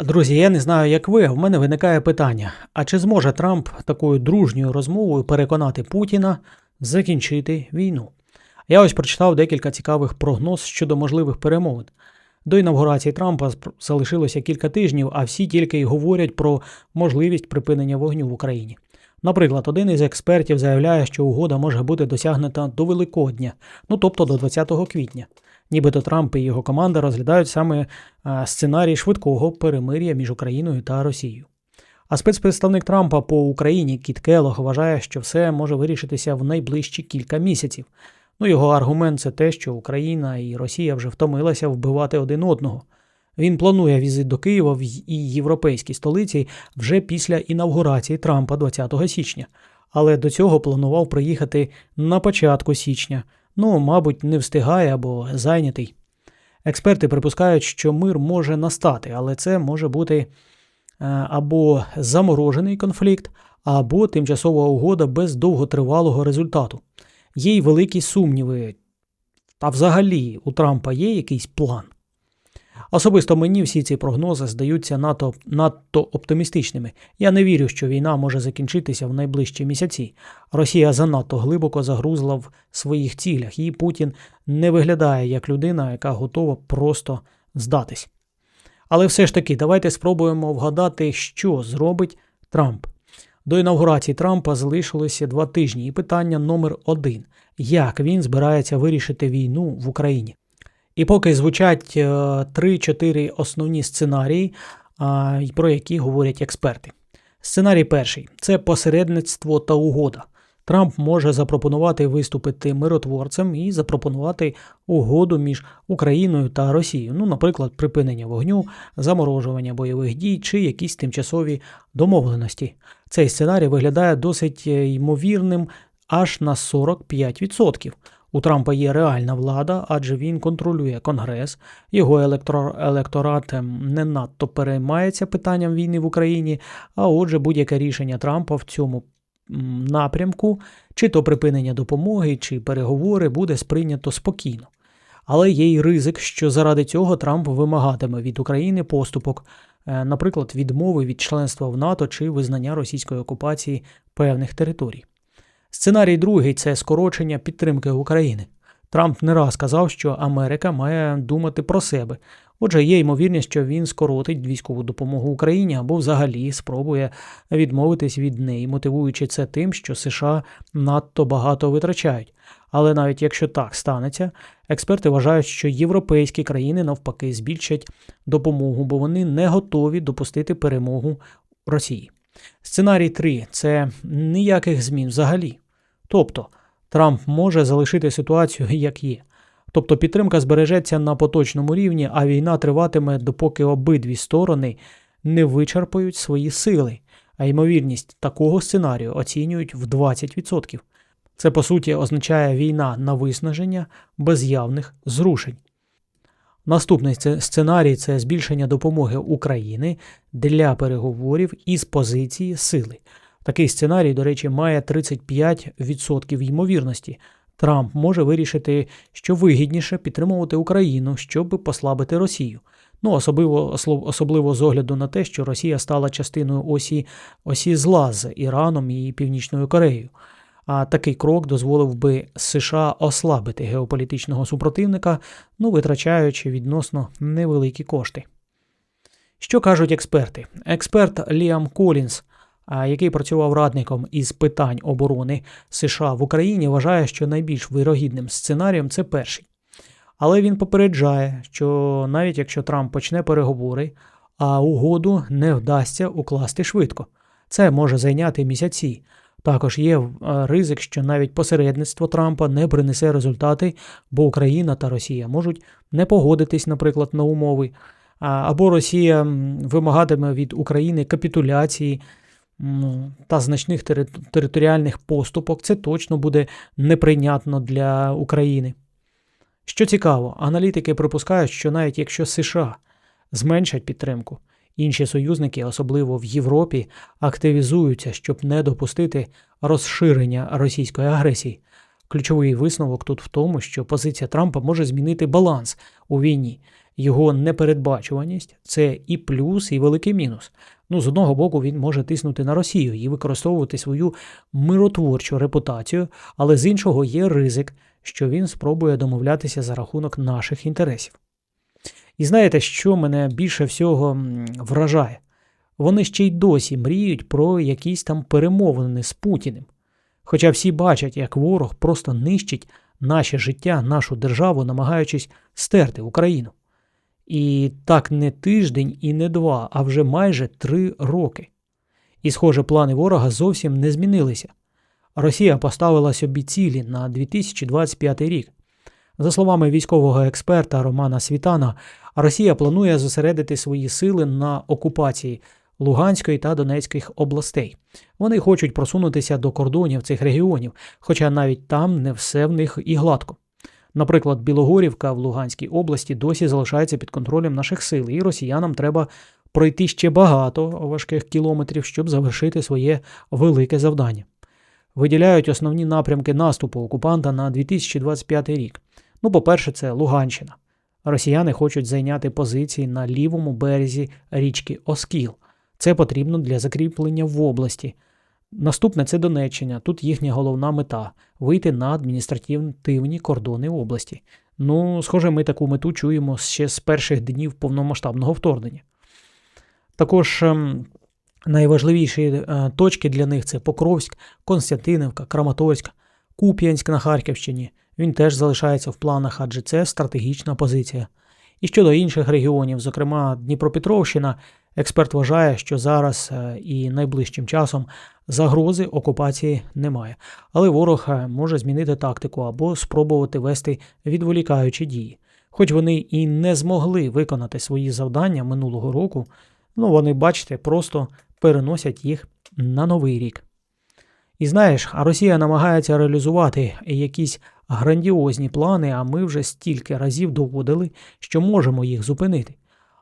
Друзі, я не знаю, як ви, в мене виникає питання: а чи зможе Трамп такою дружньою розмовою переконати Путіна закінчити війну? Я ось прочитав декілька цікавих прогноз щодо можливих перемовин. До інавгурації Трампа залишилося кілька тижнів, а всі тільки й говорять про можливість припинення вогню в Україні. Наприклад, один із експертів заявляє, що угода може бути досягнута до Великодня, ну тобто до 20 квітня. Нібито Трамп і його команда розглядають саме сценарій швидкого перемир'я між Україною та Росією. А спецпредставник Трампа по Україні Кіт Келлог вважає, що все може вирішитися в найближчі кілька місяців. Ну, його аргумент це те, що Україна і Росія вже втомилися вбивати один одного. Він планує візит до Києва в і європейські столиці вже після інавгурації Трампа 20 січня, але до цього планував приїхати на початку січня. Ну, мабуть, не встигає або зайнятий. Експерти припускають, що мир може настати, але це може бути е, або заморожений конфлікт, або тимчасова угода без довготривалого результату. Є й великі сумніви. Та взагалі у Трампа є якийсь план. Особисто мені всі ці прогнози здаються надто, надто оптимістичними. Я не вірю, що війна може закінчитися в найближчі місяці. Росія занадто глибоко загрузла в своїх цілях, і Путін не виглядає як людина, яка готова просто здатись. Але все ж таки, давайте спробуємо вгадати, що зробить Трамп. До інаугурації Трампа залишилося два тижні, і питання номер один: як він збирається вирішити війну в Україні? І поки звучать е, 3-4 основні сценарії, про які говорять експерти. Сценарій перший це посередництво та угода. Трамп може запропонувати виступити миротворцем і запропонувати угоду між Україною та Росією. Ну, наприклад, припинення вогню, заморожування бойових дій чи якісь тимчасові домовленості. Цей сценарій виглядає досить е, ймовірним аж на 45%. У Трампа є реальна влада, адже він контролює Конгрес, його електорат ем, не надто переймається питанням війни в Україні, а отже, будь-яке рішення Трампа в цьому напрямку, чи то припинення допомоги, чи переговори, буде сприйнято спокійно. Але є й ризик, що заради цього Трамп вимагатиме від України поступок, е, наприклад, відмови від членства в НАТО чи визнання російської окупації певних територій. Сценарій другий це скорочення підтримки України. Трамп не раз казав, що Америка має думати про себе. Отже, є ймовірність, що він скоротить військову допомогу Україні або взагалі спробує відмовитись від неї, мотивуючи це тим, що США надто багато витрачають. Але навіть якщо так станеться, експерти вважають, що європейські країни навпаки збільшать допомогу, бо вони не готові допустити перемогу Росії. Сценарій 3 це ніяких змін взагалі. Тобто Трамп може залишити ситуацію як є. Тобто підтримка збережеться на поточному рівні, а війна триватиме, допоки обидві сторони не вичерпають свої сили. А ймовірність такого сценарію оцінюють в 20%. Це по суті означає війна на виснаження без явних зрушень. Наступний сце- сценарій це збільшення допомоги України для переговорів із позиції сили. Такий сценарій, до речі, має 35% ймовірності. Трамп може вирішити, що вигідніше підтримувати Україну, щоб послабити Росію. Ну, особливо, особливо з огляду на те, що Росія стала частиною осі, осі зла з Іраном і Північною Кореєю. А такий крок дозволив би США ослабити геополітичного супротивника, ну витрачаючи відносно невеликі кошти. Що кажуть експерти? Експерт Ліам Колінс, який працював радником із питань оборони США в Україні, вважає, що найбільш вирогідним сценарієм це перший. Але він попереджає, що навіть якщо Трамп почне переговори, а угоду не вдасться укласти швидко. Це може зайняти місяці. Також є е, ризик, що навіть посередництво Трампа не принесе результати, бо Україна та Росія можуть не погодитись, наприклад, на умови, або Росія вимагатиме від України капітуляції та значних територіальних поступок. Це точно буде неприйнятно для України. Що цікаво, аналітики припускають, що навіть якщо США зменшать підтримку, інші союзники, особливо в Європі, активізуються, щоб не допустити розширення російської агресії. Ключовий висновок тут в тому, що позиція Трампа може змінити баланс у війні. Його непередбачуваність це і плюс, і великий мінус. Ну, з одного боку, він може тиснути на Росію і використовувати свою миротворчу репутацію, але з іншого є ризик, що він спробує домовлятися за рахунок наших інтересів. І знаєте, що мене більше всього вражає? Вони ще й досі мріють про якісь там перемовини з Путіним. Хоча всі бачать, як ворог просто нищить наше життя, нашу державу, намагаючись стерти Україну. І так не тиждень і не два, а вже майже три роки. І, схоже, плани ворога зовсім не змінилися. Росія поставила собі цілі на 2025 рік. За словами військового експерта Романа Світана, Росія планує зосередити свої сили на окупації Луганської та Донецьких областей. Вони хочуть просунутися до кордонів цих регіонів, хоча навіть там не все в них і гладко. Наприклад, Білогорівка в Луганській області досі залишається під контролем наших сил, і росіянам треба пройти ще багато важких кілометрів, щоб завершити своє велике завдання. Виділяють основні напрямки наступу окупанта на 2025 рік. Ну, по-перше, це Луганщина. Росіяни хочуть зайняти позиції на лівому березі річки Оскіл. Це потрібно для закріплення в області. Наступне це Донеччина. Тут їхня головна мета вийти на адміністративні кордони області. Ну, схоже, ми таку мету чуємо ще з перших днів повномасштабного вторгнення. Також ем, найважливіші е, точки для них це Покровськ, Константинівка, Краматорськ, Куп'янськ на Харківщині. Він теж залишається в планах, адже це стратегічна позиція. І щодо інших регіонів, зокрема Дніпропетровщина, експерт вважає, що зараз е, і найближчим часом загрози окупації немає, але ворог е, може змінити тактику або спробувати вести відволікаючі дії. Хоч вони і не змогли виконати свої завдання минулого року, ну вони, бачите, просто переносять їх на новий рік. І знаєш, а Росія намагається реалізувати якісь грандіозні плани, а ми вже стільки разів доводили, що можемо їх зупинити.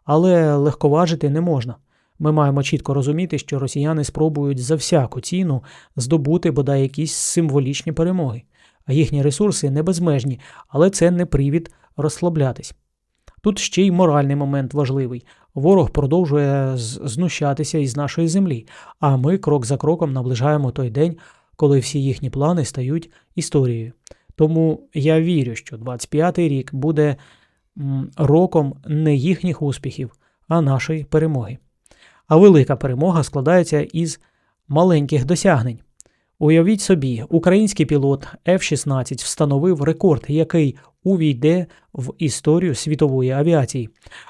Але легковажити не можна. Ми маємо чітко розуміти, що росіяни спробують за всяку ціну здобути бодай якісь символічні перемоги, їхні ресурси не безмежні, але це не привід розслаблятись. Тут ще й моральний момент важливий. Ворог продовжує знущатися із нашої землі, а ми крок за кроком наближаємо той день, коли всі їхні плани стають історією. Тому я вірю, що 25-й рік буде роком не їхніх успіхів, а нашої перемоги. А велика перемога складається із маленьких досягнень. Уявіть собі, український пілот F-16 встановив рекорд, який увійде в історію світової авіації.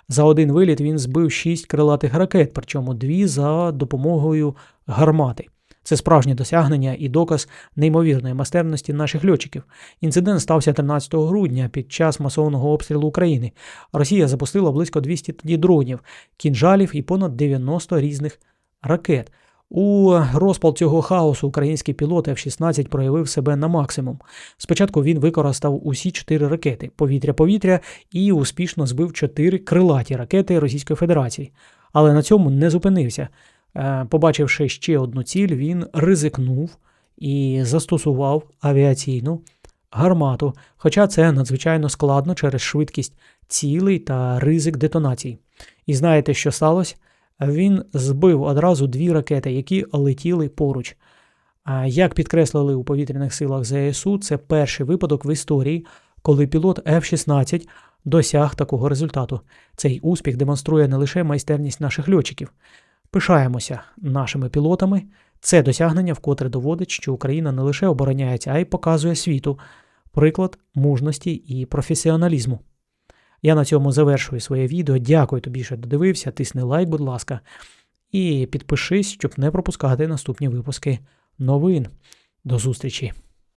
За один виліт він збив шість крилатих ракет, причому дві за допомогою гармати. Це справжнє досягнення і доказ неймовірної майстерності наших льотчиків. Інцидент стався 13 грудня під час масового обстрілу України. Росія запустила близько 200 тоді дронів, кінжалів і понад 90 різних ракет. У розпал цього хаосу український пілот F-16 проявив себе на максимум. Спочатку він використав усі чотири ракети повітря-повітря і успішно збив чотири крилаті ракети Російської Федерації. Але на цьому не зупинився. Е, побачивши ще одну ціль, він ризикнув і застосував авіаційну гармату, хоча це надзвичайно складно через швидкість цілей та ризик детонації. І знаєте, що сталося? Він збив одразу дві ракети, які летіли поруч. Як підкреслили у повітряних силах ЗСУ, це перший випадок в історії, коли пілот F-16 досяг такого результату. Цей успіх демонструє не лише майстерність наших льотчиків, Пишаємося нашими пілотами. Це досягнення вкотре доводить, що Україна не лише обороняється, а й показує світу приклад мужності і професіоналізму. Я на цьому завершую своє відео. Дякую тобі, що додивився. Тисни лайк, будь ласка, і підпишись, щоб не пропускати наступні випуски новин. До зустрічі!